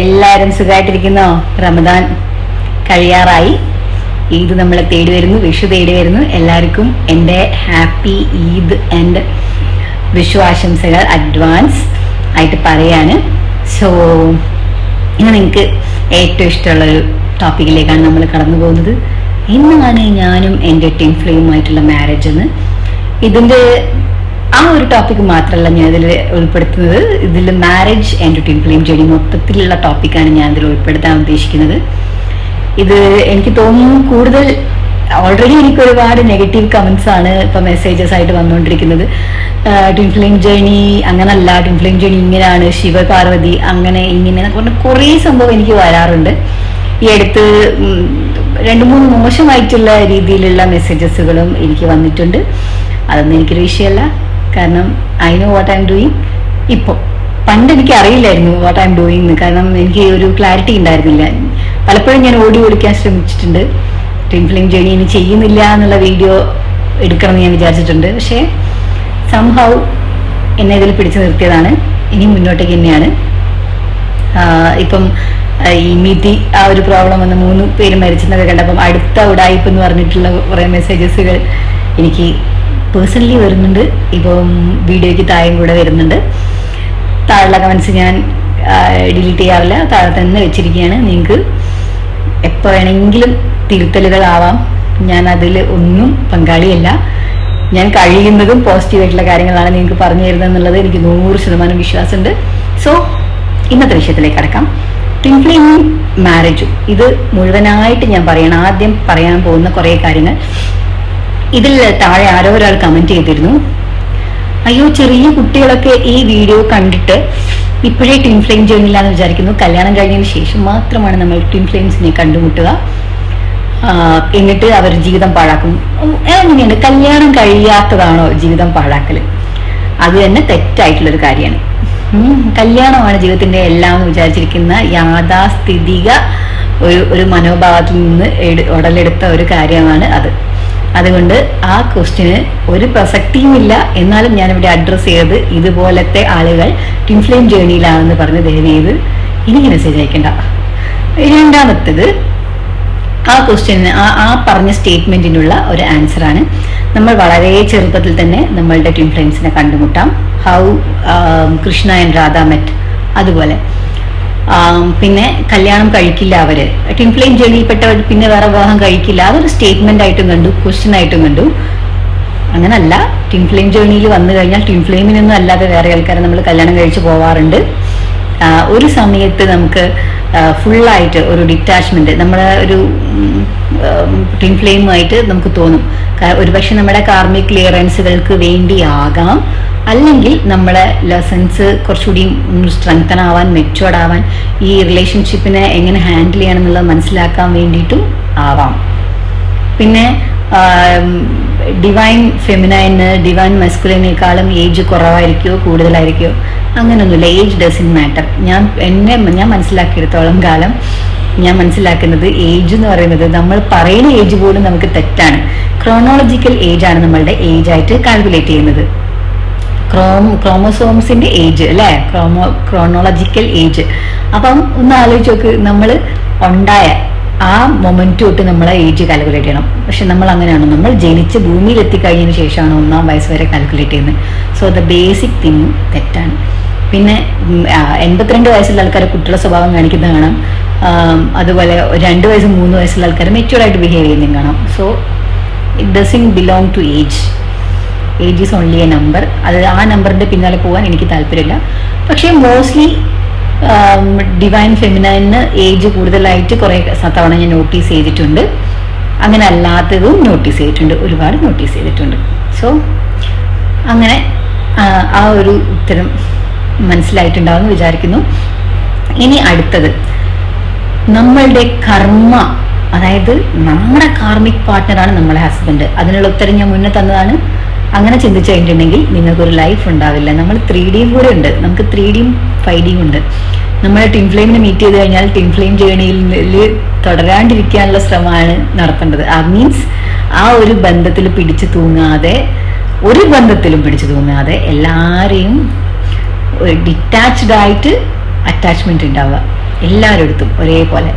എല്ലാവരും സുഖമായിട്ടിരിക്കുന്നോ റമദാൻ കഴിയാറായി. ഈദ് നമ്മളെ തേടി വരുന്നു വിഷു തേടി വരുന്നു. എല്ലാവർക്കും എന്റെ ഹാപ്പി ഈദ് ആൻഡ് വിഷു ആശംസകൾ അഡ്വാൻസ് ആയിട്ട് പറയാണ്. സോ ഇന്ന് നിങ്ങൾക്ക് ഏറ്റവും ഇഷ്ടമുള്ളൊരു ടോപ്പിക്കിലേക്കാണ് നമ്മൾ കടന്നു പോകുന്നത്. ഇന്നാണ് ഞാനും എന്റെ ടീം ഫ്ലെയിമായിട്ടുള്ള മാരേജ് എന്ന്. ഇതിന്റെ ആ ഒരു ടോപ്പിക് മാത്രമല്ല ഞാൻ ഇതിൽ ഉൾപ്പെടുത്തുന്നത്. ഇതിൽ marriage and twin flame journey മൊത്തത്തിലുള്ള ടോപ്പിക്കാണ് ഞാൻ ഇതിൽ ഉൾപ്പെടുത്താൻ ഉദ്ദേശിക്കുന്നത്. ഇത് എനിക്ക് തോന്നുന്നു കൂടുതൽ ഓൾറെഡി എനിക്ക് ഒരുപാട് നെഗറ്റീവ് കമന്റ്സ് ആണ് ഇപ്പൊ മെസ്സേജസ് ആയിട്ട് വന്നുകൊണ്ടിരിക്കുന്നത് ട്വിൻ ഫ്ലെയിം ജേണി അങ്ങനല്ല ട്വിൻ ഫ്ലെയിം ജേണി ഇങ്ങനെയാണ് ശിവപാർവതി അങ്ങനെ ഇങ്ങനെ പറഞ്ഞ കുറേ സംഭവം എനിക്ക് വരാറുണ്ട്. ഈ അടുത്ത് രണ്ട് മൂന്ന് മോശമായിട്ടുള്ള രീതിയിലുള്ള മെസ്സേജസുകളും എനിക്ക് വന്നിട്ടുണ്ട്. അതൊന്നും എനിക്കൊരു വിഷയമല്ല. കാരണം I know what I am doing ഇപ്പോൾ പണ്ട് എനിക്ക് അറിയില്ലായിരുന്നു വാട്ട് ഐ എം ഡൂയിങ് കാരണം എനിക്ക് ഒരു ക്ലാരിറ്റി ഉണ്ടായിരുന്നില്ല. പലപ്പോഴും ഞാൻ ഓടി ഓടിക്കാൻ ശ്രമിച്ചിട്ടുണ്ട്. ട്വിൻ ഫിലിം ജേണി ഇനി ചെയ്യുന്നില്ല എന്നുള്ള വീഡിയോ എടുക്കണമെന്ന് ഞാൻ വിചാരിച്ചിട്ടുണ്ട്. പക്ഷേ സംഹൗ എന്നെ ഇതിൽ പിടിച്ചു നിർത്തിയതാണ്. ഇനി മുന്നോട്ടേക്ക് തന്നെയാണ്. ഇപ്പം ഈ മിതി ആ ഒരു പ്രോബ്ലം വന്ന് മൂന്ന് പേര് മരിച്ചെന്നൊക്കെ കണ്ടപ്പം അടുത്ത ഉടായ്പ എന്ന് പറഞ്ഞിട്ടുള്ള കുറേ മെസ്സേജസുകൾ എനിക്ക് പേഴ്സണലി വരുന്നുണ്ട്. ഇപ്പം വീഡിയോയ്ക്ക് താഴെയും കൂടെ വരുന്നുണ്ട്. താഴെയുള്ള കമൻസ് ഞാൻ ഡിലീറ്റ് ചെയ്യാറില്ല. താഴെ തന്നെ വെച്ചിരിക്കുകയാണ്. നിങ്ങൾക്ക് എപ്പോൾ വേണമെങ്കിലും തിരുത്തലുകളാവാം. ഞാൻ അതിൽ ഒന്നും പങ്കാളിയല്ല. ഞാൻ കഴിയുന്നതും പോസിറ്റീവായിട്ടുള്ള കാര്യങ്ങളാണ് നിങ്ങൾക്ക് പറഞ്ഞു തരുന്നത് എന്നുള്ളത് എനിക്ക് നൂറ് ശതമാനം വിശ്വാസമുണ്ട്. സോ ഇന്നത്തെ വിഷയത്തിലേക്ക് കടക്കാം. ട്വിൻഫ്ലെയിമും മാരേജും ഇത് മുഴുവനായിട്ട് ഞാൻ പറയണം. ആദ്യം പറയാൻ പോകുന്ന കുറേ കാര്യങ്ങൾ. ഇതിൽ താഴെ ആരോ ഒരാൾ കമന്റ് ചെയ്തിരുന്നു. അയ്യോ ചെറിയ കുട്ടികളൊക്കെ ഈ വീഡിയോ കണ്ടിട്ട് ഇപ്പോഴേ ട്വിൻ ഫ്ലെയിം എന്ന് വിചാരിക്കുന്നു. കല്യാണം കഴിഞ്ഞതിന് ശേഷം മാത്രമാണ് നമ്മൾ ട്വിൻ ഫ്ലെയിംസിനെ കണ്ടുമുട്ടുക. എന്നിട്ട് അവർ ജീവിതം പാഴാക്കും. എങ്ങനെയാണ് കല്യാണം കഴിയാത്തതാണോ ജീവിതം പാഴാക്കൽ? അത് തന്നെ തെറ്റായിട്ടുള്ളൊരു കാര്യമാണ്. കല്യാണമാണ് ജീവിതത്തിന്റെ എല്ലാം എന്ന് വിചാരിച്ചിരിക്കുന്ന യാഥാസ്ഥിതിക ഒരു ഒരു മനോഭാവത്തിൽ നിന്ന് ഉടലെടുത്ത ഒരു കാര്യമാണ് അത്. അതുകൊണ്ട് ആ ക്വസ്റ്റിന് ഒരു പ്രസക്തിയുമില്ല. എന്നാലും ഞാനിവിടെ അഡ്രസ്സ് ചെയ്തത് ഇതുപോലത്തെ ആളുകൾ ടിൻഫ്ലെയിം ജേണിയിലാണെന്ന് പറഞ്ഞ് ദയവ് ചെയ്ത് എനിക്ക് മെസ്സേജ് അയക്കണ്ട രണ്ടാമത്തേത് ആ ക്വസ്റ്റ്യന് ആ ആ പറഞ്ഞ സ്റ്റേറ്റ്മെന്റിനുള്ള ഒരു ആൻസർ ആണ്. നമ്മൾ വളരെ ചെറുപ്പത്തിൽ തന്നെ നമ്മളുടെ ട്വിൻ ഫ്ലെയിംസിനെ കണ്ടുമുട്ടാം. How Krishna and Radha met അതുപോലെ. പിന്നെ കല്യാണം കഴിക്കില്ല അവർ. ടിൻഫ്ലെയിം ജേണിയിൽപ്പെട്ടവർ പിന്നെ വേറെ വിവാഹം കഴിക്കില്ല. അതൊരു സ്റ്റേറ്റ്മെന്റ് ആയിട്ടും കണ്ടു ക്വസ്റ്റ്യൻ ആയിട്ടും കണ്ടു. അങ്ങനല്ല. ടിൻഫ്ലെയിം ജേണിയിൽ വന്നു കഴിഞ്ഞാൽ ടിൻഫ്ലെയിമിനൊന്നും അല്ലാതെ വേറെ ആൾക്കാരെ നമ്മൾ കല്യാണം കഴിച്ച് പോവാറുണ്ട്. ഒരു സമയത്ത് നമുക്ക് ഫുള്ളായിട്ട് ഒരു ഡിറ്റാച്ച്മെന്റ് നമ്മുടെ ഒരു ട്വിൻ ഫ്ലെയിമായിട്ട് നമുക്ക് തോന്നും. ഒരുപക്ഷെ നമ്മുടെ കാർമിക് ക്ലിയറൻസുകൾക്ക് വേണ്ടിയാകാം. അല്ലെങ്കിൽ നമ്മളെ ലെസൺസ് കുറച്ചുകൂടി സ്ട്രെങ്തൻ ആവാൻ മെച്ചുവർഡ് ആവാൻ ഈ റിലേഷൻഷിപ്പിനെ എങ്ങനെ ഹാൻഡിൽ ചെയ്യണം എന്നുള്ളത് മനസ്സിലാക്കാൻ വേണ്ടിയിട്ടും ആവാം. പിന്നെ ഡിവൈൻ ഫെമിനൈന് ഡിവൈൻ മസ്കുലിനേക്കാളും ഏജ് കുറവായിരിക്കുമോ കൂടുതലായിരിക്കുമോ അങ്ങനെയൊന്നുമില്ല ഏജ് ഡസൻ മാറ്റർ ഞാൻ എന്നെ ഞാൻ മനസ്സിലാക്കിയെടുത്തോളം കാലം ഞാൻ മനസ്സിലാക്കുന്നത് ഏജ് എന്ന് പറയുന്നത് നമ്മൾ പറയുന്ന ഏജ് പോലും നമുക്ക് തെറ്റാണ്. ക്രോണോളജിക്കൽ ഏജ് ആണ് നമ്മളുടെ ഏജ് ആയിട്ട് കാൽക്കുലേറ്റ് ചെയ്യുന്നത്. ക്രോം ക്രോമസോംസിന്റെ ഏജ് അല്ലേ? ക്രോമോ ക്രോണോളജിക്കൽ ഏജ് അപ്പം ഒന്ന് ആലോചിച്ച് നോക്ക്. നമ്മൾ ഉണ്ടായ ആ മൊമെന്റ് തൊട്ട് നമ്മളെ ഏജ് കാൽക്കുലേറ്റ് ചെയ്യണം. പക്ഷെ നമ്മൾ അങ്ങനെയാണ്? നമ്മൾ ജനിച്ച് ഭൂമിയിൽ എത്തിക്കഴിഞ്ഞതിന് ശേഷമാണ് ഒന്നാം വയസ്സ് വരെ കാൽക്കുലേറ്റ് ചെയ്യുന്നത്? സോ ദ ബേസിക് തിങ് തെറ്റാണ്. പിന്നെ എൺപത്തിരണ്ട് വയസ്സുള്ള ആൾക്കാർ കുട്ടികളുടെ സ്വഭാവം കാണിക്കുന്നത് കാണാം. അതുപോലെ രണ്ട് വയസ്സ് മൂന്ന് വയസ്സുള്ള ആൾക്കാർ മെച്യൂർ ആയിട്ട് ബിഹേവ് ചെയ്യുന്നതും കാണാം. So it doesn't belong to age age is only a number അത് ആ നമ്പറിന്റെ പിന്നാലെ പോകാൻ എനിക്ക് താല്പര്യമില്ല. പക്ഷേ മോസ്റ്റ്ലി ഡിവൈൻ ഫെമിനൈന് ഏജ് കൂടുതലായിട്ട് കുറേ തവണ ഞാൻ നോട്ടീസ് ചെയ്തിട്ടുണ്ട്. അങ്ങനെ അല്ലാത്തതും നോട്ടീസ് ചെയ്തിട്ടുണ്ട്. ഒരുപാട് നോട്ടീസ് ചെയ്തിട്ടുണ്ട്. സോ അങ്ങനെ ആ ഒരു ഉത്തരം മനസ്സിലായിട്ടുണ്ടാവും എന്ന് വിചാരിക്കുന്നു. ഇനി അടുത്തത്. നമ്മളുടെ കർമ്മ അതായത് നമ്മുടെ കാർമിക് പാർട്ട്ണറാണ് നമ്മളെ ഹസ്ബൻഡ് അതിനുള്ള ഉത്തരം ഞാൻ മുന്നേ തന്നതാണ്. അങ്ങനെ ചിന്തിച്ചു കഴിഞ്ഞിട്ടുണ്ടെങ്കിൽ നിങ്ങൾക്കൊരു ലൈഫ് ഉണ്ടാവില്ല. നമ്മൾ ത്രീ ഡിയും കൂടെ ഉണ്ട്. നമുക്ക് ത്രീ ഡിയും ഫൈവ് ഡിയും ഉണ്ട്. നമ്മൾ ടിൻ ഫ്ലെയിമിനെ മീറ്റ് ചെയ്ത് കഴിഞ്ഞാൽ ടിൻ ഫ്ലെയിം ജേണിയിൽ തുടരാണ്ടിരിക്കാനുള്ള ശ്രമമാണ് നടത്തേണ്ടത്. ആ മീൻസ് ആ ഒരു ബന്ധത്തിൽ പിടിച്ചു തൂങ്ങാതെ ഒരു ബന്ധത്തിലും പിടിച്ചു തൂങ്ങാതെ എല്ലാരെയും ഡിറ്റാച്ച്ഡ് ആയിട്ട് അറ്റാച്ച്മെന്റ് ഉണ്ടാവുക എല്ലാവരുടെ ഒരേപോലെ.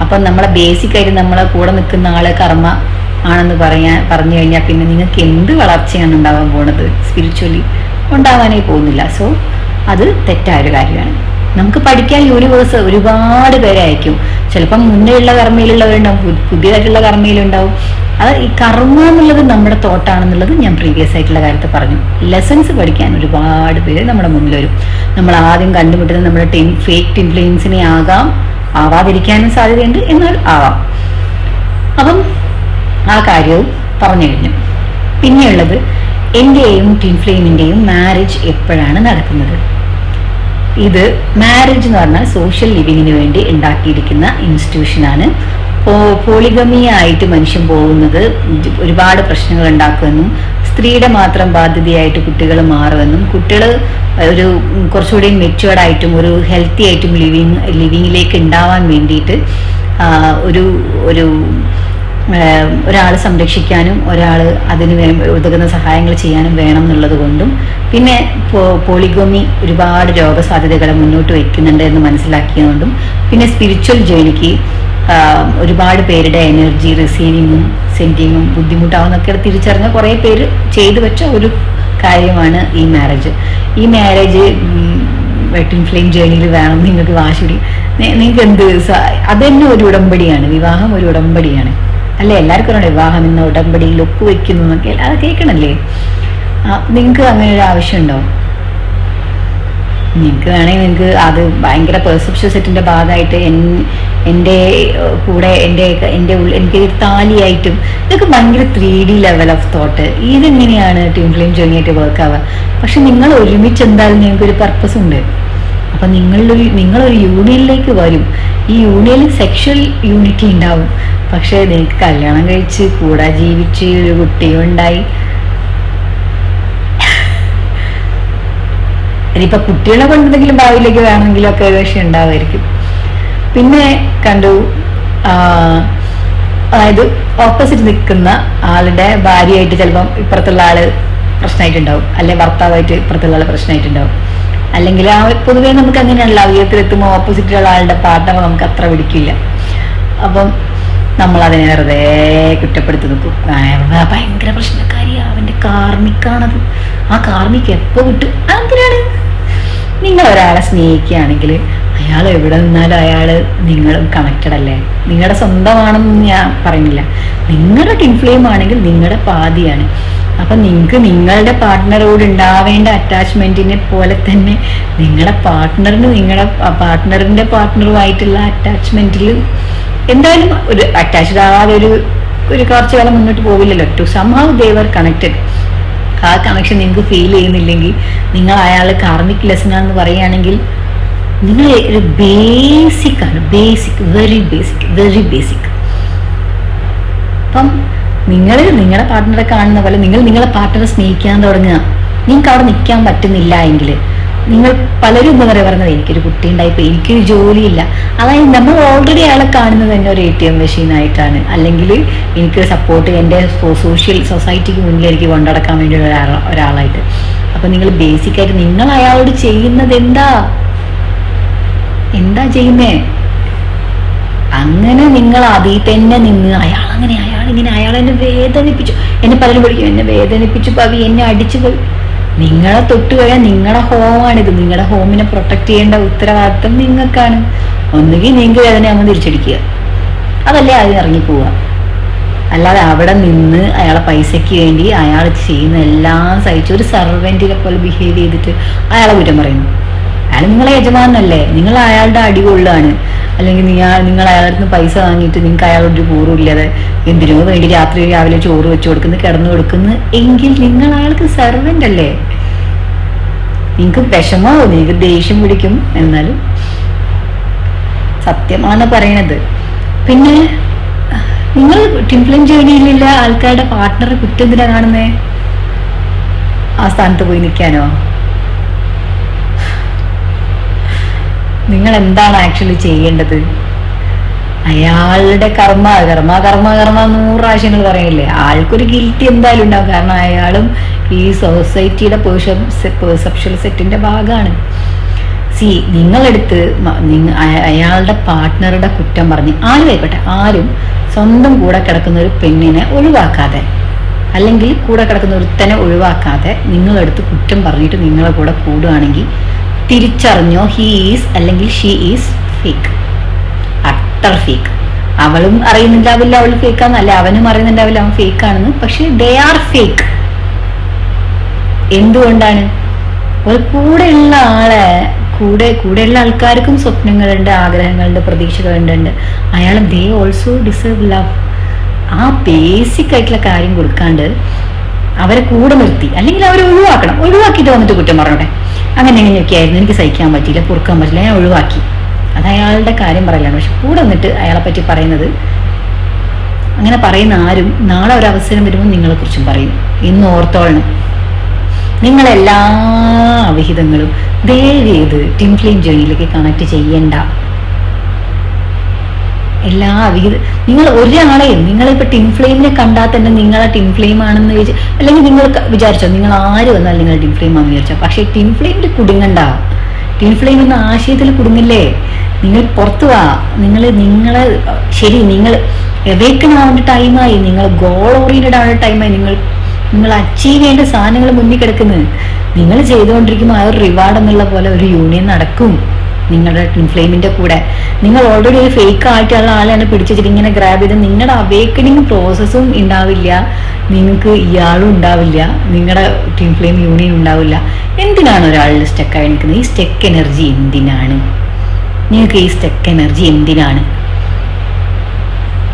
അപ്പം നമ്മളെ ബേസിക് ആയിട്ട് നമ്മളെ കൂടെ നിൽക്കുന്ന ആൾ കർമ്മ ആണെന്ന് പറയാൻ പറഞ്ഞു കഴിഞ്ഞാൽ പിന്നെ നിങ്ങൾക്ക് എന്ത് വളർച്ചയാണ് ഉണ്ടാവാൻ പോണത്? സ്പിരിച്വലി ഉണ്ടാവാനേ പോകുന്നില്ല. സോ അത് തെറ്റായ ഒരു കാര്യമാണ്. നമുക്ക് പഠിക്കാൻ യൂണിവേഴ്സ് ഒരുപാട് പേരായിരിക്കും ചിലപ്പം മുന്നേ ഉള്ള കർമ്മയിലുള്ളവരുണ്ടാവും പുതിയതായിട്ടുള്ള കർമ്മയിലുണ്ടാവും. അത് ഈ കർമ്മ എന്നുള്ളത് നമ്മുടെ തോട്ടാണെന്നുള്ളത് ഞാൻ പ്രീവിയസ് ആയിട്ടുള്ള കാര്യത്തിൽ പറഞ്ഞു. ലെസൺസ് പഠിക്കാൻ ഒരുപാട് പേര് നമ്മുടെ മുന്നിൽ വരും. നമ്മൾ ആദ്യം കണ്ടുമുട്ടുന്നത് നമ്മുടെ ടെൻ ഫേക്ക് ഇൻഫ്ലുവൻസിനെ ആകാം. ആവാതിരിക്കാനും സാധ്യതയുണ്ട് എന്നാൽ ആവാം. അപ്പം ആ കാര്യവും പറഞ്ഞു കഴിഞ്ഞു. പിന്നെയുള്ളത് എന്റെയും ടിൻ ഫ്ലെയിമിന്റെയും മാരേജ് എപ്പോഴാണ് നടക്കുന്നത്? ഇത് മാരേജ് എന്ന് പറഞ്ഞാൽ സോഷ്യൽ ലിവിങ്ങിന് വേണ്ടി ഉണ്ടാക്കിയിരിക്കുന്ന ഇൻസ്റ്റിറ്റ്യൂഷനാണ് പോളിഗമി ആയിട്ട് മനുഷ്യൻ പോകുന്നത് ഒരുപാട് പ്രശ്നങ്ങൾ ഉണ്ടാക്കുമെന്നും സ്ത്രീയുടെ മാത്രം ബാധ്യതയായിട്ട് കുട്ടികൾ മാറുമെന്നും കുട്ടികൾ ഒരു കുറച്ചുകൂടി മെച്ചുവേർഡായിട്ടും ഒരു ഹെൽത്തി ആയിട്ടും ലിവിങ് ലിവിങ്ങിലേക്ക് ഉണ്ടാവാൻ വേണ്ടിയിട്ട് ഒരു ഒരു ഒരാൾ സംരക്ഷിക്കാനും ഒരാൾ അതിന് വേ ഉതകുന്ന സഹായങ്ങൾ ചെയ്യാനും വേണം എന്നുള്ളത് കൊണ്ടും പിന്നെ പോളിഗോമി ഒരുപാട് രോഗസാധ്യതകളെ മുന്നോട്ട് വയ്ക്കുന്നുണ്ട് എന്ന് മനസ്സിലാക്കിയതുകൊണ്ടും പിന്നെ സ്പിരിച്വൽ ജേണിക്ക് ഒരുപാട് പേരുടെ എനർജി റിസീവിങ്ങും സെൻഡിങ്ങും ബുദ്ധിമുട്ടാവുന്നൊക്കെ തിരിച്ചറിഞ്ഞ കുറേ പേര് ചെയ്തു വെച്ച ഒരു കാര്യമാണ് ഈ മാരേജ് ഈ മാരേജ് വെട്ടിൻ ഫ്ലെയിം ജേണിയിൽ വേണം നിങ്ങൾക്ക് വാശിടി നിങ്ങൾക്ക് എന്ത് അതന്നെ ഒരു ഉടമ്പടിയാണ്. വിവാഹം ഒരു ഉടമ്പടിയാണ്. അല്ലേ? എല്ലാവർക്കും വിവാഹം എന്ന ഉടമ്പടിയിൽ ഒപ്പുവെക്കുന്നു എന്നൊക്കെ? അത് കേൾക്കണല്ലേ? നിങ്ങൾക്ക് അങ്ങനെ ഒരു ആവശ്യമുണ്ടോ? നിങ്ങൾക്ക് വേണമെങ്കിൽ നിങ്ങൾക്ക് അത് ഭയങ്കര പെർസെപ്ഷൻ സെറ്റിന്റെ ഭാഗമായിട്ട് എൻ- എന്റെ കൂടെ എന്റെ എന്റെ എനിക്ക് താലിയായിട്ടും ഇതൊക്കെ ഭയങ്കര three D level of thought ഇതെങ്ങനെയാണ് ട്വിങ്കിളിയും ജോങ്ങിയായിട്ട് വർക്ക് ആവുക? പക്ഷെ നിങ്ങൾ ഒരുമിച്ച് എന്തായാലും നിങ്ങൾക്ക് ഒരു പർപ്പസ് ഉണ്ട്. അപ്പൊ നിങ്ങളൊരു നിങ്ങളൊരു യൂണിയനിലേക്ക് വരും. ഈ യൂണിയനിൽ സെക്ഷൽ യൂണിറ്റി ഉണ്ടാവും. പക്ഷേ നിങ്ങൾക്ക് കല്യാണം കഴിച്ച് കൂടാ ജീവിച്ച് ഒരു കുട്ടിയും ഉണ്ടായി. ഇനിയിപ്പോൾ കുട്ടികളെ കൊണ്ട് ഭാവിയിലേക്ക് വേണമെങ്കിലും ഒക്കെ ഒരു വിഷയം ഉണ്ടാവുമായിരിക്കും. പിന്നെ കണ്ടു അതായത് ഓപ്പോസിറ്റ് നിൽക്കുന്ന ആളുടെ ഭാര്യയായിട്ട് ചിലപ്പം ഇപ്പുറത്തുള്ള ആൾ പ്രശ്നമായിട്ടുണ്ടാവും. അല്ലെ ഭർത്താവായിട്ട് ഇപ്പുറത്തുള്ള ആൾ പ്രശ്നമായിട്ടുണ്ടാവും. അല്ലെങ്കിൽ ആ പൊതുവേ നമുക്ക് അങ്ങനെയല്ല ഉയരത്തിലെത്തുമ്പോൾ ഓപ്പോസിറ്റുള്ള ആളുടെ പാർട്ണർ നമുക്ക് അത്ര പിടിക്കില്ല. അപ്പം നമ്മൾ അതിനെ വെറുതെ കുറ്റപ്പെടുത്തി നിൽക്കും. ഭയങ്കര പ്രശ്നക്കാരിയാ അവന്റെ കാർമിക്കാണത്. ആ കാർമിക്ക് എപ്പോ കിട്ടും എന്തിനാണ് നിങ്ങൾ ഒരാളെ സ്നേഹിക്കുകയാണെങ്കിൽ അയാൾ എവിടെ നിന്നാലും അയാൾ നിങ്ങളും കണക്റ്റഡ് അല്ലേ? നിങ്ങളുടെ സ്വന്തമാണെന്ന് ഞാൻ പറയുന്നില്ല. നിങ്ങളുടെ ടിൻഫ്ലെയിം ആണെങ്കിൽ നിങ്ങളുടെ പാതിയാണ്. അപ്പം നിങ്ങൾക്ക് നിങ്ങളുടെ പാർട്ട്ണറോട് ഉണ്ടാവേണ്ട അറ്റാച്ച്മെന്റിനെ പോലെ തന്നെ നിങ്ങളുടെ പാർട്ട്ണറിന് നിങ്ങളുടെ പാർട്ട്ണറിന്റെ പാർട്ട്ണറുമായിട്ടുള്ള അറ്റാച്ച്മെന്റിൽ എന്തായാലും ഒരു അറ്റാച്ച്ഡ് ആവാതെ ഒരു ഒരു കുറച്ച് കാലം മുന്നോട്ട് പോവില്ലല്ലോ. To somehow they are connected ആ കണക്ഷൻ നിങ്ങൾക്ക് ഫീൽ ചെയ്യുന്നില്ലെങ്കിൽ നിങ്ങൾ അയാൾ കാർമിക് ലെസനാണെന്ന് പറയുകയാണെങ്കിൽ നിങ്ങൾ ഒരു ബേസിക് ആണ്. Basic very basic very basic അപ്പം നിങ്ങൾ നിങ്ങളുടെ പാർട്ട്ണറെ കാണുന്ന പോലെ നിങ്ങൾ നിങ്ങളുടെ പാർട്ട്ണറെ സ്നേഹിക്കാൻ തുടങ്ങുക. നിങ്ങൾക്ക് അവിടെ നിൽക്കാൻ പറ്റുന്നില്ല എങ്കിൽ നിങ്ങൾ പലരും എന്താ പറയുക പറഞ്ഞത് എനിക്കൊരു കുട്ടി ഉണ്ടായിപ്പോ എനിക്കൊരു ജോലിയില്ല. അതായത് നമ്മൾ ഓൾറെഡി അയാളെ കാണുന്നത് തന്നെ ഒരു എ ടി എം മെഷീൻ ആയിട്ടാണ്. അല്ലെങ്കിൽ എനിക്ക് സപ്പോർട്ട് എന്റെ സോഷ്യൽ സൊസൈറ്റിക്ക് മുന്നിൽ എനിക്ക് കൊണ്ടടക്കാൻ വേണ്ടി ഒരാളായിട്ട്. അപ്പൊ നിങ്ങൾ ബേസിക്കായിട്ട് നിങ്ങൾ അയാളോട് ചെയ്യുന്നത് എന്താ? എന്താ ചെയ്യുന്നേ? അങ്ങനെ നിങ്ങൾ അതിൽ തന്നെ നിന്ന് അയാൾ അങ്ങനെ അയാൾ ഇങ്ങനെ അയാൾ എന്നെ വേദനിപ്പിച്ചു. എന്നെ പലരും വിളിക്കും എന്നെ വേദനിപ്പിച്ചു പവി എന്നെ അടിച്ചു പോയി നിങ്ങളെ തൊട്ട് കഴിയാൻ നിങ്ങളുടെ ഹോമാണിത്. നിങ്ങളുടെ ഹോമിനെ പ്രൊട്ടക്ട് ചെയ്യേണ്ട ഉത്തരവാദിത്വം നിങ്ങൾക്കാണ്. ഒന്നുകിൽ നിങ്ങൾക്ക് വേദനയാകുമ്പോൾ തിരിച്ചടിക്കുക. അതല്ലേ ആദ്യം ഇറങ്ങിപ്പോവുക അല്ലാതെ അവിടെ നിന്ന് അയാളെ പൈസയ്ക്ക് വേണ്ടി അയാൾ ചെയ്യുന്ന എല്ലാം സഹിച്ച് ഒരു സർവന്റിനെ പോലെ ബിഹേവ് ചെയ്തിട്ട് അയാളെ കുറ്റം പറയുന്നു. അയാൾ നിങ്ങളെ യജമാനല്ലേ നിങ്ങൾ അയാളുടെ അടി കൊള്ളുകയാണ്. അല്ലെങ്കിൽ നിങ്ങൾ നിങ്ങൾ അയാളുടെ നിന്ന് പൈസ വാങ്ങിയിട്ട് നിങ്ങൾക്ക് അയാളോട് ഒരു കൂറുമില്ലാതെ എന്തിനോ വേണ്ടി രാത്രി രാവിലെ ചോറ് വെച്ച് കൊടുക്കുന്നു കിടന്നു കൊടുക്കുന്നു. എങ്കിൽ നിങ്ങൾ അയാൾക്ക് സെർവന്റ് അല്ലേ? നിങ്ങൾക്ക് വിഷമാവും നിങ്ങൾക്ക് ദേഷ്യം പിടിക്കും എന്നാലും. സത്യമാണ് പറയണത്. പിന്നെ നിങ്ങൾ ടിംപ്ലിൻ ജേണിയിലുള്ള ആൾക്കാരുടെ പാർട്ട്ണറെ കുറ്റം എന്തിനാ കാണുന്നേ? ആ സ്ഥാനത്ത് പോയി നിൽക്കാനോ? നിങ്ങൾ എന്താണ് ആക്ച്വലി ചെയ്യേണ്ടത്? അയാളുടെ കർമ്മ കർമ്മ കർമ്മ കർമ്മ നൂറ് പ്രാവശ്യങ്ങൾ പറയില്ലേ? ആൾക്കൊരു ഗിൽറ്റി എന്തായാലും ഉണ്ടാവും. കാരണം അയാളും ഈ സൊസൈറ്റിയുടെ പെർസെപ്ഷൻ സെറ്റിന്റെ ഭാഗമാണ്. സി നിങ്ങളെടുത്ത് അയാളുടെ പാർട്ട്ണറുടെ കുറ്റം പറഞ്ഞ് ആരും ആയിക്കോട്ടെ ആരും സ്വന്തം കൂടെ കിടക്കുന്ന ഒരു പെണ്ണിനെ ഒഴിവാക്കാതെ അല്ലെങ്കിൽ കൂടെ കിടക്കുന്ന ഒരുത്തനെ ഒഴിവാക്കാതെ നിങ്ങളെടുത്ത് കുറ്റം പറഞ്ഞിട്ട് നിങ്ങളെ കൂടെ കൂടുകയാണെങ്കിൽ തിരിച്ചറിഞ്ഞോ ഹീ ഈസ് അല്ലെങ്കിൽ she is fake utter fake അവളും അറിയുന്നുണ്ടാവില്ല അവൾ ഫേക്കാന്ന് അല്ലെ അവനും അറിയുന്നുണ്ടാവില്ല അവൻ ഫേക്ക് ആണെന്ന്. പക്ഷെ ദേ ആർ ഫേക്ക് എന്തുകൊണ്ടാണ്? ഒരു കൂടെയുള്ള ആളെ കൂടെ കൂടെയുള്ള ആൾക്കാർക്കും സ്വപ്നങ്ങളുണ്ട് ആഗ്രഹങ്ങളുണ്ട് പ്രതീക്ഷകളുണ്ട്. അയാൾ ദേ ഓൾസോ ഡിസേർവ് ലവ് ആ ബേസിക് ആയിട്ടുള്ള കാര്യം കൊടുക്കാണ്ട് അവരെ കൂടെ നിർത്തി. അല്ലെങ്കിൽ അവരെ ഒഴിവാക്കണം. ഒഴിവാക്കിയിട്ട് വന്നിട്ട് കുറ്റം പറഞ്ഞോട്ടെ? അങ്ങനെ എങ്ങനെയൊക്കെ ആയിരുന്നു എനിക്ക് സഹിക്കാൻ പറ്റിയില്ല പൊറുക്കാൻ പറ്റില്ല ഞാൻ ഒഴിവാക്കി. അത് അയാളുടെ കാര്യം പറയലാണ്. പക്ഷെ കൂടെ വന്നിട്ട് അയാളെ പറ്റി പറയുന്നത് അങ്ങനെ പറയുന്ന ആരും നാളെ ഒരു അവസരം വരുമ്പോൾ നിങ്ങളെ കുറിച്ചും പറയും. ഇന്ന് ഓർത്തോളണം. നിങ്ങളെല്ലാ അവിഹിതങ്ങളും ദയവ് ചെയ്ത് ടിംഫ്ലിം ജേണിയിലേക്ക് കണക്ട് ചെയ്യണ്ട. എല്ലാ അവിഹിത നിങ്ങൾ ഒരാളെയും നിങ്ങളിപ്പോ ടിംഫ്ലെയിമിനെ കണ്ടാൽ തന്നെ നിങ്ങളെ ടിംഫ്ലെയിം ആണെന്ന് വിചാ അല്ലെങ്കിൽ നിങ്ങൾ വിചാരിച്ചോ നിങ്ങൾ ആര് വന്നാൽ നിങ്ങൾ ടിംഫ്ലെയിം ആണെന്ന് വിചാരിച്ചോ. പക്ഷെ ടിംഫ്ലെയിമിൽ കുടുങ്ങണ്ട. ടിംഫ്ലെയിം എന്ന ആശയത്തിൽ കുടുങ്ങില്ലേ? നിങ്ങൾ പുറത്തു വാ. നിങ്ങൾ നിങ്ങളെ ശരി നിങ്ങൾ എവേക്കൺ ആവേണ്ട ടൈമായി നിങ്ങൾ ഗോൾ ഓറിയന്റഡ് ആവേണ്ട ടൈമായി നിങ്ങൾ നിങ്ങൾ അച്ചീവ് ചെയ്യേണ്ട സാധനങ്ങൾ മുന്നിൽ കിടക്കുന്നത് നിങ്ങൾ ചെയ്തുകൊണ്ടിരിക്കുമ്പോൾ ആ ഒരു റിവാർഡ് എന്നുള്ള പോലെ ഒരു യൂണിയൻ നടക്കും. നിങ്ങളുടെ ട്വിൻ ഫ്ലെയിമിന്റെ കൂടെ. നിങ്ങൾ ഓൾറെഡി ഒരു ഫേക്ക് ആയിട്ടുള്ള ആളെയാണ് പിടിച്ചിട്ട് ഇങ്ങനെ ഗ്രാബ് ചെയ്ത് നിങ്ങളുടെ അവേക്കണിങ് പ്രോസസ്സും ഉണ്ടാവില്ല നിങ്ങൾക്ക് ഇയാളും ഉണ്ടാവില്ല നിങ്ങളുടെ ട്വിൻ ഫ്ലെയിം യൂണിയൻ ഉണ്ടാവില്ല എന്തിനാണ് ഒരാളിൽ സ്റ്റക്കായി നിൽക്കുന്നത്? ഈ സ്റ്റെക്ക് എനർജി എന്തിനാണ്? നിങ്ങൾക്ക് ഈ സ്റ്റെക്ക് എനർജി എന്തിനാണ്?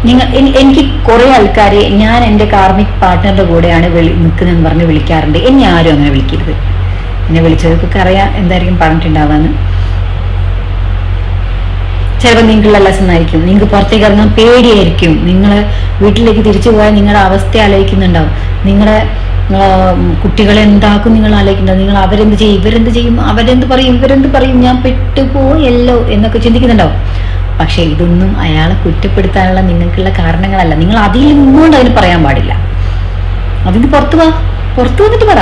നിങ്ങൾ എനിക്ക് കുറെ ആൾക്കാരെ ഞാൻ എന്റെ കാർമിക് പാർട്ട്ണറുടെ കൂടെയാണ് വിളി നിൽക്കുന്നതെന്ന് പറഞ്ഞ് വിളിക്കാറുണ്ട്. എന്നെ ആരും അങ്ങനെ വിളിക്കരുത്. എന്നെ വിളിച്ചവർക്കൊക്കെ അറിയാം എന്തായിരിക്കും പറഞ്ഞിട്ടുണ്ടാവാന്ന്. ചിലപ്പോൾ നിങ്ങൾക്കുള്ള ലെസൺ ആയിരിക്കും. നിങ്ങൾക്ക് പുറത്തേക്ക് ഇറങ്ങാൻ പേടിയായിരിക്കും. നിങ്ങൾ വീട്ടിലേക്ക് തിരിച്ചു പോയാൽ നിങ്ങളുടെ അവസ്ഥ ആലോചിക്കുന്നുണ്ടാവും. നിങ്ങളുടെ കുട്ടികളെ എന്താക്കും നിങ്ങൾ ആലോചിക്കുന്നുണ്ടാവും. നിങ്ങൾ അവരെന്ത് ചെയ്യും? ഇവരെന്ത് ചെയ്യും? അവരെന്ത് പറയും? ഇവരെന്ത് പറയും? ഞാൻ പെട്ടുപോയല്ലോ എന്നൊക്കെ ചിന്തിക്കുന്നുണ്ടാവും. പക്ഷെ ഇതൊന്നും അയാളെ കുറ്റപ്പെടുത്താനുള്ള നിങ്ങൾക്കുള്ള കാരണങ്ങളല്ല. നിങ്ങൾ അതിൽ നിന്നുകൊണ്ട് അതിന് പറയാൻ പാടില്ല. അതിന് പുറത്തു വാ. പുറത്തു വന്നിട്ട് പറ.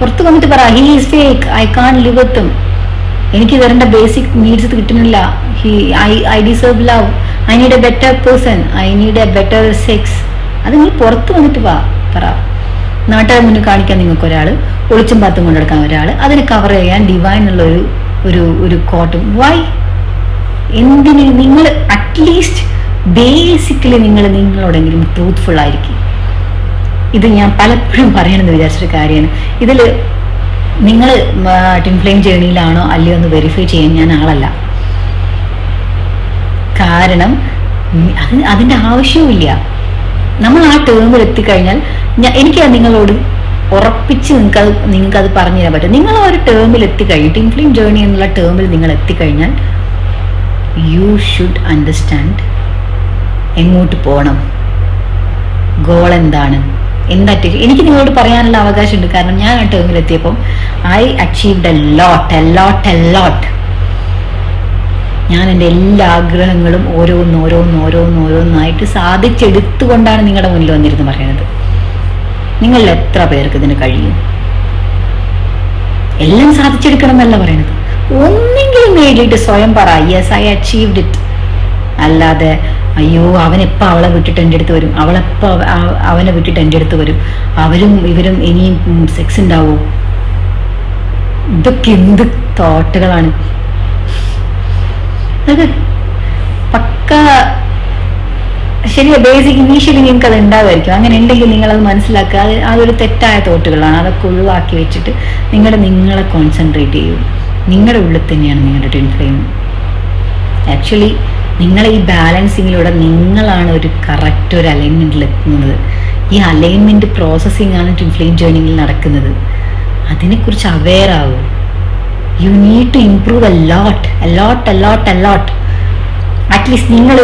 പുറത്തു വന്നിട്ട് പറ. He is fake I can't live with എനിക്ക് തരേണ്ട ബേസിക് നീഡ്സ് കിട്ടുന്നില്ല. He I I deserve love I need a better person I need a better sex അത് നിങ്ങൾ പുറത്ത് വന്നിട്ട് വാ പറ. നാട്ടുകാർ മുന്നിൽ കാണിക്കാൻ നിങ്ങൾക്ക് ഒരാൾ ഒളിച്ചും പാത്തും കൊണ്ടെടുക്കാൻ ഒരാൾ അതിനെ കവർ ചെയ്യാൻ ഡിവൈൻ ഉള്ള ഒരു ഒരു ഒരു കോട്ടും വൈ എന്തിന് നിങ്ങൾ അറ്റ്ലീസ്റ്റ് ബേസിക്കലി നിങ്ങൾ നിങ്ങളോടെങ്കിലും ട്രൂത്ത്ഫുൾ ആയിരിക്കും. ഇത് ഞാൻ പലപ്പോഴും പറയണമെന്ന് വിചാരിച്ചൊരു കാര്യമാണ്. ഇതിൽ നിങ്ങൾ ടിൻഫ്ലെയിം ജേണിയിലാണോ അല്ലയോ എന്ന് വെരിഫൈ ചെയ്യാൻ ഞാൻ ആളല്ല. കാരണം അത് അതിന്റെ ആവശ്യവുമില്ല. നമ്മൾ ആ ടേമിൽ എത്തിക്കഴിഞ്ഞാൽ ഞാൻ എനിക്ക് നിങ്ങളോട് ഉറപ്പിച്ച് നിങ്ങൾക്ക് അത് നിങ്ങൾക്ക് അത് പറഞ്ഞു തരാൻ പറ്റും. നിങ്ങൾ ആ ഒരു ടേമിൽ എത്തിക്കഴിഞ്ഞു ടിൻഫ്ലെയിം ജേണി എന്നുള്ള ടേമിൽ നിങ്ങൾ എത്തിക്കഴിഞ്ഞാൽ യു ഷുഡ് അണ്ടർസ്റ്റാൻഡ് എങ്ങോട്ട് പോകണം ഗോൾ എന്താണ്? എന്താ എനിക്ക് നിങ്ങളോട് പറയാനുള്ള അവകാശമുണ്ട്. കാരണം ഞാൻ ആ ടേമിൽ എത്തിയപ്പോൾ I achieved a lot a lot a lot ഞാൻ എന്റെ എല്ലാ ആഗ്രഹങ്ങളും ഓരോന്ന് ഓരോന്ന് ഓരോന്ന് ഓരോന്നായിട്ട് സാധിച്ചെടുത്തുകൊണ്ടാണ് നിങ്ങളുടെ മുന്നിൽ വന്നിരുന്ന് പറയുന്നത്. നിങ്ങളിൽ എത്ര പേർക്ക് ഇതിന് കഴിയും? എല്ലാം സാധിച്ചെടുക്കണം എന്നല്ല പറയുന്നത്. ഒന്നെങ്കിലും നേടിയിട്ട് സ്വയം പറ യെസ് ഐ അച്ചീവ്ഡ് ഇറ്റ് അല്ലാതെ അയ്യോ അവൻ എപ്പോ അവളെ വിട്ടിട്ട് എന്റെ അടുത്ത് വരും? അവളെപ്പോൾ അവ- അവ- അവനെ വിട്ടിട്ട് എന്റെ അടുത്ത് വരും? അവരും ഇവരും ഇനിയും സെക്സ് ഉണ്ടാവോ ഇതൊക്കെ എന്ത് തോട്ടുകളാണ്. പക്ക ശരിയാ ബേസിക് ഇനീഷ്യലി നിങ്ങൾക്ക് അത് ഉണ്ടാവുമായിരിക്കും. അങ്ങനെ ഉണ്ടെങ്കിൽ അത് മനസ്സിലാക്കുക. അത് അതൊരു തെറ്റായ തോട്ടുകളാണ്. അതൊക്കെ ഒഴിവാക്കി വെച്ചിട്ട് നിങ്ങൾ നിങ്ങളെ കോൺസെൻട്രേറ്റ് ചെയ്യൂ. നിങ്ങളുടെ ഉള്ളിൽ തന്നെയാണ് നിങ്ങളുടെ ട്വിൻ ഫ്ലെയിം ആക്ച്വലി നിങ്ങളെ ഈ ബാലൻസിങ്ങിലൂടെ നിങ്ങളാണ് ഒരു കറക്റ്റ് ഒരു അലൈൻമെന്റിൽ എത്തുന്നത്. ഈ അലൈൻമെന്റ് പ്രോസസ്സിംഗ് ആണ് ട്വിൻ ഫ്ലെയിം ജേർണിയിൽ നടക്കുന്നത്. അതിനെക്കുറിച്ച് അവെയർ ആവും. You need to improve a lot a lot a lot a lot at least നിങ്ങൾ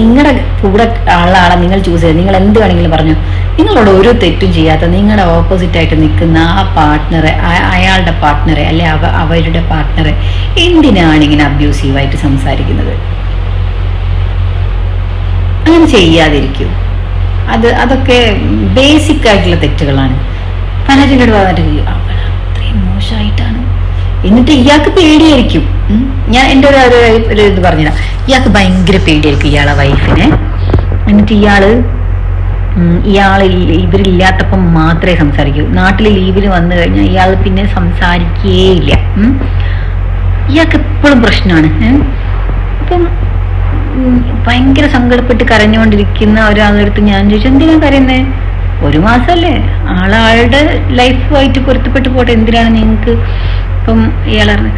നിങ്ങളുടെ കൂടെ ഉള്ള ആളെ നിങ്ങൾ ചൂസ് ചെയ്ത് നിങ്ങൾ എന്ത് വേണമെങ്കിലും പറഞ്ഞു. നിങ്ങളോട് ഒരു തെറ്റും ചെയ്യാത്ത നിങ്ങളുടെ ഓപ്പോസിറ്റ് ആയിട്ട് നിൽക്കുന്ന ആ പാർട്ട്ണറെ അയാളുടെ പാർട്ട്ണറെ അല്ലെ അവ അവരുടെ പാർട്ട്ണറെ എന്തിനാണ് ഇങ്ങനെ അബ്യൂസീവായിട്ട് സംസാരിക്കുന്നത്? അങ്ങനെ ചെയ്യാതിരിക്കൂ. അത് അതൊക്കെ ബേസിക് ആയിട്ടുള്ള തെറ്റുകളാണ്. പലരും എന്നോട് പറഞ്ഞിട്ട് അവൾ അത്രയും മോശമായിട്ടാണ് എന്നിട്ട് ഇയാൾക്ക് പേടിയായിരിക്കും. ഞാൻ എന്റെ ഒരു ഒരു- ഇത് പറഞ്ഞില്ല ഇയാൾക്ക് ഭയങ്കര പേടിയായിരിക്കും ഇയാളെ വൈഫിനെ എന്നിട്ട് ഇയാൾ ഇയാൾ ഇവരില്ലാത്തപ്പം മാത്രമേ സംസാരിക്കൂ. നാട്ടിൽ ലീവിന് വന്നു കഴിഞ്ഞാൽ ഇയാൾ പിന്നെ സംസാരിക്കേയില്ല. ഇയാൾക്ക് എപ്പോഴും പ്രശ്നമാണ്. അപ്പം ഭയങ്കര സങ്കടപ്പെട്ട് കരഞ്ഞുകൊണ്ടിരിക്കുന്ന ഒരാളെടുത്ത് ഞാൻ ചോദിച്ചു എന്തിനാ കരയുന്നേ? ഒരു മാസമല്ലേ ആളാളുടെ ലൈഫുമായിട്ട് പൊരുത്തപ്പെട്ട് പോട്ടെ എന്തിനാണ് നിങ്ങൾക്ക് ഇപ്പം ഇയാൾ പറഞ്ഞു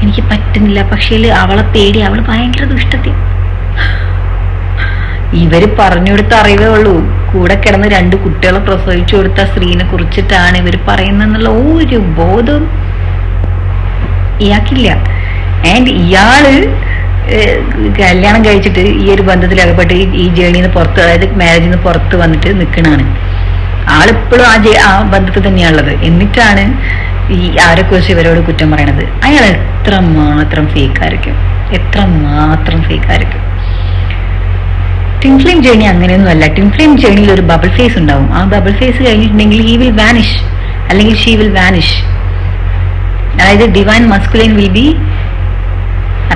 എനിക്ക് പറ്റുന്നില്ല പക്ഷേ അവളെ പേടി അവൾ ഭയങ്കര ദുഷ്ടത്തി. ഇവർ പറഞ്ഞു കൊടുത്ത അറിവേ ഉള്ളൂ. കൂടെ കിടന്ന് രണ്ട് കുട്ടികളെ പ്രസവിച്ചു കൊടുത്ത സ്ത്രീനെ കുറിച്ചിട്ടാണ് ഇവർ പറയുന്നെന്നുള്ള ഒരു ബോധം ഇയാൾക്കില്ല. ആൻഡ് ഇയാൾ കല്യാണം കഴിച്ചിട്ട് ഈ ഒരു ബന്ധത്തിൽ അകപ്പെട്ട് ഈ- ജേണിയിൽ നിന്ന് പുറത്ത് അതായത് മാരേജിൽ നിന്ന് പുറത്ത് വന്നിട്ട് നിൽക്കണാണ് ആളിപ്പോഴും ആ ആ ബന്ധത്തിൽ തന്നെയാണുള്ളത്. എന്നിട്ടാണ് ഈ ആരൊക്കെ കുറിച്ച് ഇവരോട് കുറ്റം പറയണത്? അയാൾ എത്ര മാത്രം ഫേക്കായിരിക്കും എത്ര മാത്രം ഫേക്കായിരിക്കും ടിംഫ്ലിം ജേണി അങ്ങനെയൊന്നും അല്ല. ടിംഫ്ലിം ജേണിയിൽ ഒരു ബബിൾ ഫേസ് ഉണ്ടാവും. ആ ബബിൾ ഫേസ് കഴിഞ്ഞിട്ടുണ്ടെങ്കിൽ ഹി വിൽ വാനിഷ് അല്ലെങ്കിൽ ഷീ വിൽ വാനിഷ് അതായത് divine masculine will be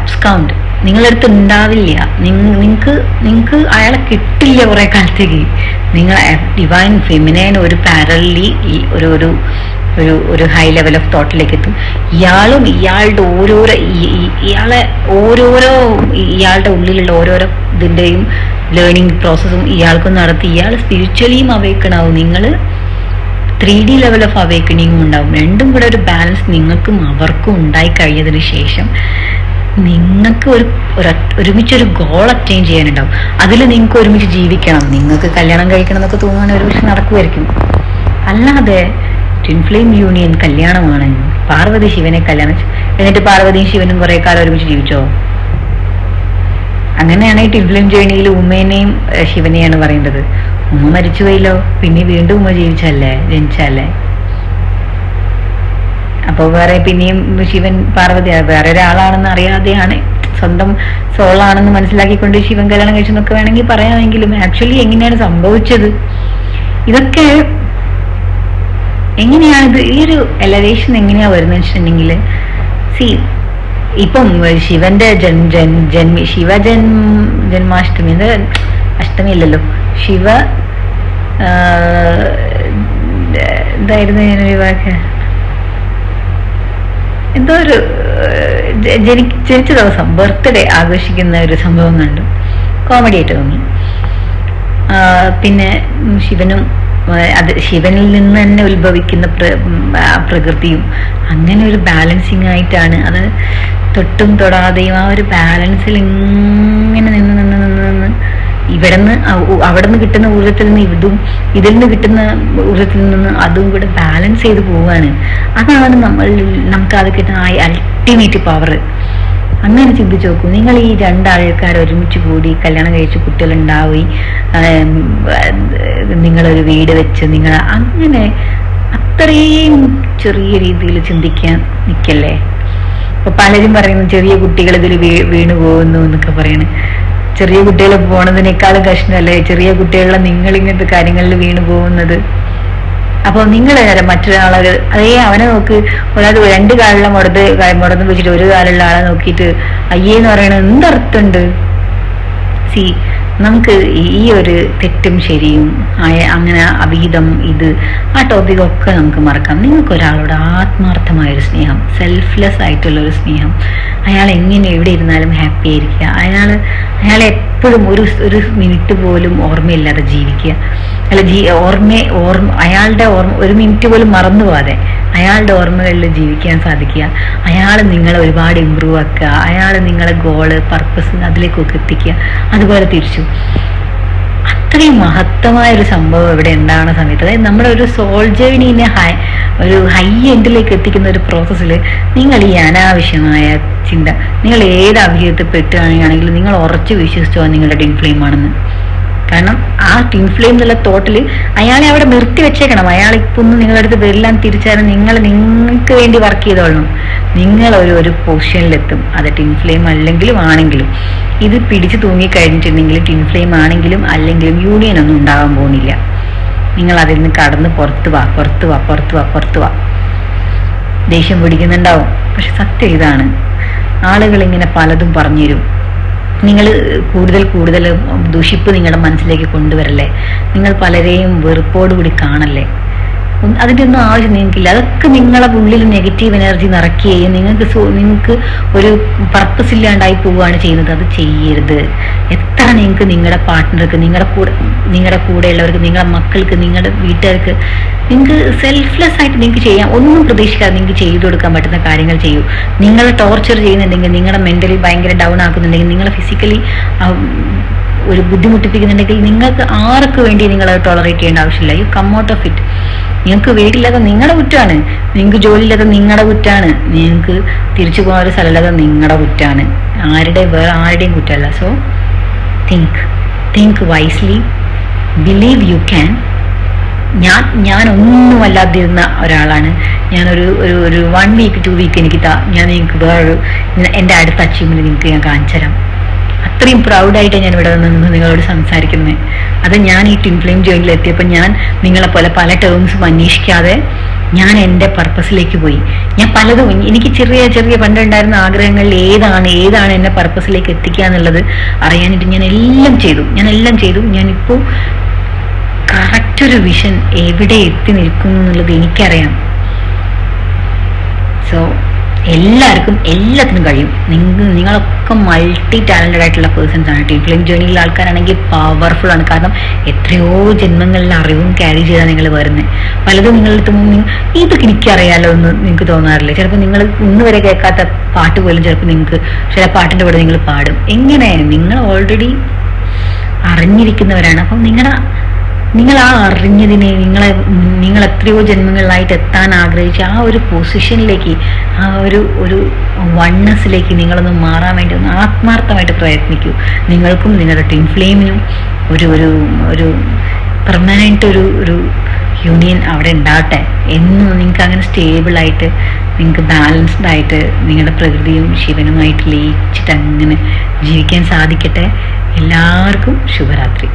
abscond നിങ്ങളടുത്ത് ഉണ്ടാവില്ല. നിങ്ങൾക്ക് നിങ്ങൾക്ക് അയാളെ കിട്ടില്ല കുറെ കാലത്തേക്ക്. നിങ്ങൾ ഡിവൈൻ ഫെമിനൈൻ ഒരു പാരലി ഒരു ഒരു ഒരു ഒരു ഹൈ ലെവൽ ഓഫ് തോട്ടിലേക്ക് എത്തും ഇയാളും ഇയാളുടെ ഓരോരോ ഇയാളെ ഓരോരോ ഇയാളുടെ ഉള്ളിലുള്ള ഓരോരോ ഇതിന്റെയും ലേണിംഗ് പ്രോസസ്സും ഇയാൾക്കും നടത്തി. ഇയാൾ സ്പിരിച്വലിയും അവേക്കണാവും നിങ്ങൾ ത്രീ ഡി ലെവൽ ഓഫ് അവേക്കണിങ്ങും ഉണ്ടാവും. രണ്ടും കൂടെ ഒരു ബാലൻസ് നിങ്ങൾക്കും അവർക്കും ഉണ്ടായി കഴിഞ്ഞതിന് ശേഷം നിങ്ങൾക്ക് ഒരു ഒരുമിച്ചൊരു ഗോൾ അറ്റൈൻ ചെയ്യാനുണ്ടാവും. അതിൽ നിങ്ങൾക്ക് ഒരുമിച്ച് ജീവിക്കണം. നിങ്ങൾക്ക് കല്യാണം കഴിക്കണം എന്നൊക്കെ തോന്നുകയാണെങ്കിൽ ഒരുമിച്ച് നടക്കുമായിരിക്കും. അല്ലാതെ ട്വിൻ ഫ്ലെയിം യൂണിയൻ കല്യാണമാണ്. പാർവതി ശിവനെ കല്യാണം എന്നിട്ട് പാർവതിയും ശിവനും കുറെ കാലം ഒരുമിച്ച് ജീവിച്ചോ? അങ്ങനെയാണ് ഈ ട്വിൻ ഫ്ലെയിം ജേണിയിൽ ഉമ്മേനെയും ശിവനെയാണ് പറയേണ്ടത്. ഉമ്മ മരിച്ചുപോയില്ലോ പിന്നെ വീണ്ടും ഉമ്മ ജീവിച്ചല്ലേ ജനിച്ചല്ലേ അപ്പോൾ വേറെ പിന്നെയും ശിവൻ പാർവതി വേറെ ഒരാളാണെന്ന് അറിയാതെയാണ് സ്വന്തം സോളാണെന്ന് മനസ്സിലാക്കിക്കൊണ്ട് ശിവൻ കല്യാണം കഴിച്ചെന്നൊക്കെ വേണമെങ്കിൽ പറയാമെങ്കിലും ആക്ച്വലി എങ്ങനെയാണ് സംഭവിച്ചത്? ഇതൊക്കെ എങ്ങനെയാണ് ഇത്? ഈ ഒരു എലവേഷൻ എങ്ങനെയാ വരുന്നത് വെച്ചിട്ടുണ്ടെങ്കിൽ? സി ഇപ്പം ശിവന്റെ ജൻ ജൻ ജന്മി ശിവജൻ ജന്മാഷ്ടമി ഇത് അഷ്ടമി ഇല്ലല്ലോ ശിവ ഇതായിരുന്നു ഞാനൊരു വാക്ക്? എന്തോ ഒരു ജനി ജനിച്ച ദിവസം ബർത്ത്ഡേ ആഘോഷിക്കുന്ന ഒരു സംഭവം കണ്ടു. കോമഡി ആയിട്ട് തോന്നി. പിന്നെ ശിവനും അത് ശിവനിൽ നിന്ന് തന്നെ ഉത്ഭവിക്കുന്ന പ്ര- പ്രകൃതിയും അങ്ങനെ ഒരു ബാലൻസിങ് ആയിട്ടാണ്. അത് തൊട്ടും തൊടാതെയും ആ ഒരു ബാലൻസിൽ ഇങ്ങനെ നിന്ന് നിന്ന് നിന്ന് നിന്ന് ഇവിടെ നിന്ന് അവിടെ നിന്ന് കിട്ടുന്ന ഊർജത്തിൽ നിന്ന് ഇതും ഇതിൽ നിന്ന് കിട്ടുന്ന ഊർജത്തിൽ നിന്ന് അതും കൂടെ ബാലൻസ് ചെയ്ത് പോവാണ്. അതാണ് നമ്മൾ നമുക്ക് അത് കിട്ടുന്ന ആ അൾട്ടിമേറ്റ് പവർ അങ്ങനെ ചിന്തിച്ചു നോക്കൂ. നിങ്ങൾ ഈ രണ്ടാൾക്കാർ ഒരുമിച്ച് കൂടി കല്യാണം കഴിച്ച് കുട്ടികളുണ്ടാവുകയും നിങ്ങളൊരു വീട് വെച്ച് നിങ്ങൾ അങ്ങനെ അത്രയും ചെറിയ രീതിയിൽ ചിന്തിക്കാൻ നിൽക്കല്ലേ? ഇപ്പൊ പലരും പറയുന്നു ചെറിയ കുട്ടികൾ ഇതിൽ വീണു പോകുന്നു എന്നൊക്കെ പറയണ്. ചെറിയ കുട്ടികൾ പോണതിനേക്കാളും കഷ്ണമല്ലേ? ചെറിയ കുട്ടികളെ നിങ്ങൾ ഇങ്ങനത്തെ കാര്യങ്ങളിൽ വീണു പോകുന്നത്. അപ്പോൾ നിങ്ങൾ നേരം മറ്റൊരാളെ അതേ അവനെ നോക്ക്. ഒരാൾ രണ്ട് കാലുള്ള മുടത് മുടന്ന് വെച്ചിട്ട് ഒരു കാലുള്ള ആളെ നോക്കിയിട്ട് അയ്യേ എന്ന് പറയണത് എന്തർത്ഥമുണ്ട്? സി നമുക്ക് ഈ ഒരു തെറ്റും ശരിയും ആയ അങ്ങനെ അവിഹിതം ഇത് ആ ടോപ്പിക് ഒക്കെ നമുക്ക് മറക്കാം. നിങ്ങൾക്ക് ഒരാളോട് ആത്മാർത്ഥമായൊരു സ്നേഹം സെൽഫ്ലെസ് ആയിട്ടുള്ള ഒരു സ്നേഹം അയാൾ എങ്ങനെ എവിടെ ഇരുന്നാലും ഹാപ്പി ആയിരിക്കുക. അയാൾ അയാളെ എപ്പോഴും ഒരു ഒരു മിനിറ്റ് പോലും ഓർമ്മയില്ലാതെ ജീവിക്കുക. അല്ല ജീ ഓർമ്മ ഓർമ്മ അയാളുടെ ഓർമ്മ ഒരു മിനിറ്റ് പോലും മറന്നു പോകാതെ അയാളുടെ ഓർമ്മകളിൽ ജീവിക്കാൻ സാധിക്കുക. അയാൾ നിങ്ങളെ ഒരുപാട് ഇമ്പ്രൂവ് ആക്കുക. അയാൾ നിങ്ങളെ ഗോൾ പർപ്പസ് അതിലേക്കൊക്കെ എത്തിക്കുക. അതുപോലെ തിരിച്ചു. അത്രയും മഹത്തമായ ഒരു സംഭവം ഇവിടെ ഉണ്ടാകുന്ന സമയത്ത്? അതായത് നമ്മുടെ ഒരു സോൾ ഹൈ ഒരു ഹൈ എൻഡിലേക്ക് എത്തിക്കുന്ന ഒരു പ്രോസസ്സിൽ നിങ്ങൾ ഈ അനാവശ്യമായ ചിന്ത നിങ്ങൾ ഏത് അഭിഹിതത്തിൽ പെട്ടുകയാണെങ്കിൽ നിങ്ങൾ ഉറച്ചു വിശ്വസിച്ചോ നിങ്ങളുടെ ഡിൻഫ്ലെയിം ആണെന്ന് കാരണം ആ ഫ്ലെയിം എന്നുള്ള തോട്ടിൽ അയാളെ അവിടെ നിർത്തി വെച്ചേക്കണം. അയാൾ ഇപ്പൊ ഒന്നും നിങ്ങളുടെ അടുത്ത് വരില്ലാന്ന് തിരിച്ചാലും നിങ്ങൾ നിങ്ങൾക്ക് വേണ്ടി വർക്ക് ചെയ്തോളണം. നിങ്ങൾ ഒരു ഒരു പൊസിഷനിലെത്തും അത് ടിൻ ഫ്ലെയിം അല്ലെങ്കിലും ആണെങ്കിലും. ഇത് പിടിച്ചു തൂങ്ങി കഴിഞ്ഞിട്ടുണ്ടെങ്കിൽ ടിൻ ഫ്ലെയിം ആണെങ്കിലും അല്ലെങ്കിലും യൂണിയൻ ഒന്നും ഉണ്ടാകാൻ പോകുന്നില്ല. നിങ്ങൾ അതിൽ നിന്ന് കടന്ന് പുറത്തു വാ പുറത്തു വാ പുറത്തു വാ പുറത്തു വാ. ദേഷ്യം പിടിക്കുന്നുണ്ടാവും. പക്ഷെ സത്യം ഇതാണ്. ആളുകൾ ഇങ്ങനെ പലതും പറഞ്ഞു തരും നിങ്ങൾ കൂടുതൽ കൂടുതൽ ദുഷിപ്പ് നിങ്ങളുടെ മനസ്സിലേക്ക് കൊണ്ടുവരല്ലേ? നിങ്ങൾ പലരെയും വെറുപ്പോടുകൂടി കാണല്ലേ? അതിന്റെ ഒന്നും ആവശ്യം നിങ്ങൾക്കില്ല. അതൊക്കെ നിങ്ങളെ ഉള്ളിൽ നെഗറ്റീവ് എനർജി നിറയ്ക്കുകയും നിങ്ങൾക്ക് നിങ്ങൾക്ക് ഒരു പർപ്പസ് ഇല്ലാണ്ടായി പോവുകയാണ് ചെയ്യുന്നത്. അത് ചെയ്യരുത്. എത്ര നിങ്ങൾക്ക് നിങ്ങളുടെ പാർട്ട്ണർക്ക് നിങ്ങളുടെ കൂടെ നിങ്ങളുടെ കൂടെയുള്ളവർക്ക് നിങ്ങളുടെ മക്കൾക്ക് നിങ്ങളുടെ വീട്ടുകാർക്ക് നിങ്ങൾക്ക് സെൽഫ്ലെസ് ആയിട്ട് നിങ്ങൾക്ക് ചെയ്യാം. ഒന്നും പ്രതീക്ഷിക്കാതെ നിങ്ങൾക്ക് ചെയ്തു കൊടുക്കാൻ പറ്റുന്ന കാര്യങ്ങൾ ചെയ്യൂ. നിങ്ങളെ ടോർച്ചർ ചെയ്യുന്നുണ്ടെങ്കിൽ നിങ്ങളുടെ മെന്റലി ഭയങ്കര ഡൗൺ ആക്കുന്നുണ്ടെങ്കിൽ നിങ്ങളെ ഫിസിക്കലി ഒരു ബുദ്ധിമുട്ടിപ്പിക്കുന്നുണ്ടെങ്കിൽ നിങ്ങൾക്ക് ആർക്ക് വേണ്ടി നിങ്ങൾ ടോളറേറ്റ് ചെയ്യേണ്ട ആവശ്യമില്ല. You come out of it നിങ്ങൾക്ക് വീടില്ലാതെ നിങ്ങളുടെ കുറ്റാണ്. നിങ്ങൾക്ക് ജോലിയില്ലാതെ നിങ്ങളുടെ കുറ്റാണ്. നിങ്ങൾക്ക് തിരിച്ചു പോകാൻ ഒരു സ്ഥലമില്ലാതെ നിങ്ങളുടെ കുറ്റാണ്. ആരുടെ വേറെ ആരുടെയും കുറ്റമല്ല. So think think wisely believe you can ഞാൻ ഞാൻ ഒന്നും അല്ലാതിരുന്ന ഒരാളാണ്. ഞാനൊരു ഒരു ഒരു വൺ വീക്ക് ടു വീക്ക് എനിക്ക് ഞാൻ നിങ്ങൾക്ക് വേറൊരു എന്റെ അടുത്ത അച്ചീവ്മെന്റ് നിങ്ങൾക്ക് ഞാൻ കാണിച്ചു തരാം അത്രയും പ്രൗഡായിട്ട് ഞാൻ ഇവിടെ നിന്ന് നിങ്ങളോട് സംസാരിക്കുന്നത്. അത് ഞാൻ ഈ ടിൻ ഫ്ലെയിം ജോയിനിൽ എത്തിയപ്പോൾ ഞാൻ നിങ്ങളെ പോലെ പല ടേംസും അന്വേഷിക്കാതെ ഞാൻ എന്റെ പർപ്പസിലേക്ക് പോയി. ഞാൻ പലതും എനിക്ക് ചെറിയ ചെറിയ പണ്ടുണ്ടായിരുന്ന ആഗ്രഹങ്ങളിൽ ഏതാണ് ഏതാണ് എന്നെ പർപ്പസിലേക്ക് എത്തിക്കുക എന്നുള്ളത് അറിയാനായിട്ട് ഞാൻ എല്ലാം ചെയ്തു. ഞാൻ എല്ലാം ചെയ്തു. ഞാനിപ്പോൾ കറക്റ്റ് ഒരു വിഷൻ എവിടെ എത്തി നിൽക്കുന്നു എന്നുള്ളത് എനിക്കറിയാം. സോ എല്ലാവർക്കും എല്ലാത്തിനും കഴിയും. നിങ്ങൾ നിങ്ങളൊക്കെ മൾട്ടി ടാലന്റഡ് ആയിട്ടുള്ള പേഴ്സൺസ് ആണ് ടീം ഫിലിം ജേണിയിലുള്ള ആൾക്കാരാണെങ്കിൽ പവർഫുൾ ആണ്. കാരണം എത്രയോ ജന്മങ്ങളിലെ അറിവും ക്യാരി ചെയ്താണ് നിങ്ങൾ വരുന്നത് പലതും മുന്നിൽ ഇതൊക്കെ എനിക്കറിയാലോ എന്ന് നിങ്ങൾക്ക് തോന്നാറില്ല? ചിലപ്പോൾ നിങ്ങൾ ഇന്ന് വരെ കേൾക്കാത്ത പാട്ട് പോലും ചിലപ്പോൾ നിങ്ങൾക്ക് ചില പാട്ടിന്റെ കൂടെ നിങ്ങൾ പാടും. എങ്ങനെ? നിങ്ങൾ ഓൾറെഡി അറിഞ്ഞിരിക്കുന്നവരാണ്. അപ്പം നിങ്ങളുടെ നിങ്ങൾ ആ അറിഞ്ഞതിനെ നിങ്ങളെ നിങ്ങൾ എത്രയോ ജന്മങ്ങളിലായിട്ട് എത്താൻ ആഗ്രഹിച്ച ആ ഒരു പൊസിഷനിലേക്ക് ആ ഒരു ഒരു വണ്ണസിലേക്ക് നിങ്ങളൊന്ന് മാറാൻ വേണ്ടി ഒന്ന് ആത്മാർത്ഥമായിട്ട് പ്രയത്നിക്കൂ. നിങ്ങൾക്കും നിങ്ങളുടെ ടീം ഫ്ലെയിമിനും ഒരു ഒരു ഒരു പെർമനന്റ് ഒരു ഒരു യൂണിയൻ അവിടെ ഉണ്ടാവട്ടെ എന്നും നിങ്ങൾക്ക് അങ്ങനെ സ്റ്റേബിളായിട്ട് നിങ്ങൾക്ക് ബാലൻസ്ഡ് ആയിട്ട് നിങ്ങളുടെ പ്രകൃതിയും ശിവനുമായിട്ട് ലയിച്ചിട്ട് അങ്ങനെ ജീവിക്കാൻ സാധിക്കട്ടെ. എല്ലാവർക്കും ശുഭരാത്രി.